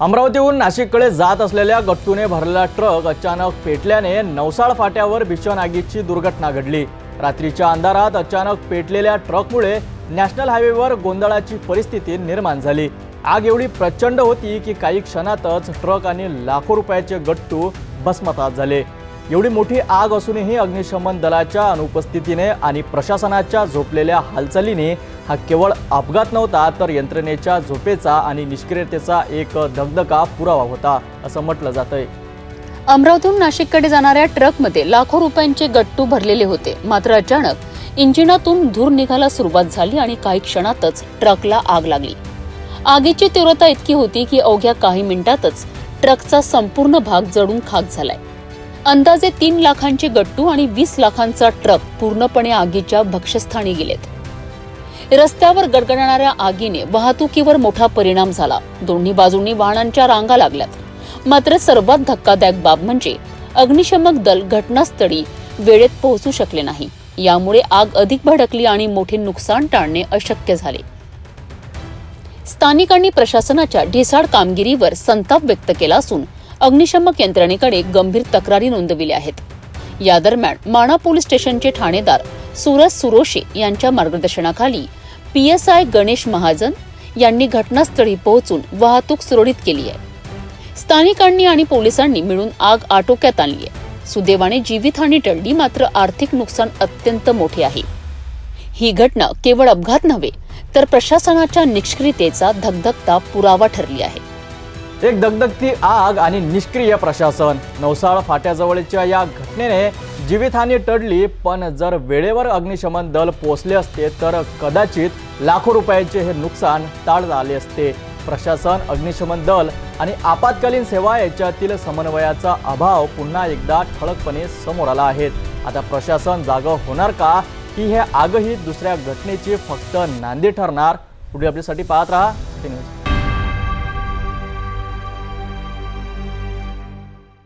अमरावतीहून नाशिककडे जात असलेल्या गट्टूने भरलेला ट्रक अचानक पेटल्याने नवसाळ फाट्यावर भीषण आगीची दुर्घटना घडली. रात्रीच्या अंधारात अचानक पेटलेल्या ट्रकमुळे नॅशनल हायवेवर गोंधळाची परिस्थिती निर्माण झाली. आग एवढी प्रचंड होती की काही क्षणातच ट्रक आणि लाखो रुपयाचे गट्टू भस्मतात झाले. एवढी मोठी आग असूनही अग्निशमन दलाच्या अनुपस्थितीने आणि प्रशासनाच्या झोपलेल्या हालचालीने हा केवळ अपघात नव्हता तर यंत्रणेच्या झोपेचा आणि निष्क्रियतेचा एक दगदगा पुरावा होता असं म्हटलं जातंय. अमरावतीहून नाशिककडे जाणाऱ्या ट्रकमध्ये लाखो रुपयांचे गट्टू भरलेले होते. मात्र अचानक इंजिनातून धूर निघायला सुरुवात झाली आणि काही क्षणातच ट्रकला आग लागली. आगीची तीव्रता इतकी होती की अवघ्या काही मिनिटातच ट्रकचा संपूर्ण भाग जडून खाक झालाय. अंदाजे तीन लाखांचे गट्टू आणि वीस लाखांचा ट्रक पूर्णपणे आगीच्या भक्षस्थानी गेलेत. रस्त्यावर गडगडणाऱ्या आगीने वाहतुकीवर मोठा परिणाम झाला. दोन्ही बाजूंनी वाहनांच्या रांगा लागल्यात. मात्र सर्वात धक्कादायक बाब म्हणजे अग्निशमक दल घटनास्थळी वेळेत पोहोचू शकले नाही. यामुळे आग अधिक भडकली आणि मोठे नुकसान टाळणे अशक्य झाले. स्थानिकांनी प्रशासनाच्या ढिसाळ कामगिरीवर संताप व्यक्त केला असून अग्निशमक यंत्रणेकडे गंभीर तक्रारी नोंदविल्या आहेत. या दरम्यान माणा पोलीस स्टेशनचे ठाणेदार सुरज सुरोशे यांच्या मार्गदर्शनाखाली पीएसआय गणेश महाजन यांनी घटनास्थळी पोहोचून वाहतूक सुरळीत केली आहे. स्थानिकांनी आणि पोलिसांनी मिळून आग आटोक्यात आणली आहे. सुदैवाने जीवितहानी टळली मात्र आर्थिक नुकसान अत्यंत मोठे आहे. ही घटना केवळ अपघात नव्हे तर प्रशासनाच्या निष्क्रियतेचा धगधगता पुरावा ठरली आहे. एक दगदगती आग आणि निष्क्रिय प्रशासन. नवसाळ फाट्याजवळच्या या घटनेने जीवितहानी टळली पण जर वेळेवर अग्निशमन दल पोहोचले असते तर कदाचित लाखो रुपयांचे हे नुकसान टाळता आले असते. प्रशासन अग्निशमन दल आणि आपत्कालीन सेवा याच्यातील समन्वयाचा अभाव पुन्हा एकदा ठळकपणे समोर आला आहे. आता प्रशासन जागं होणार का? की हे आगही दुसऱ्या घटनेची फक्त नांदी ठरणार. पुढे आपल्यासाठी पाहत राहा. न्यूज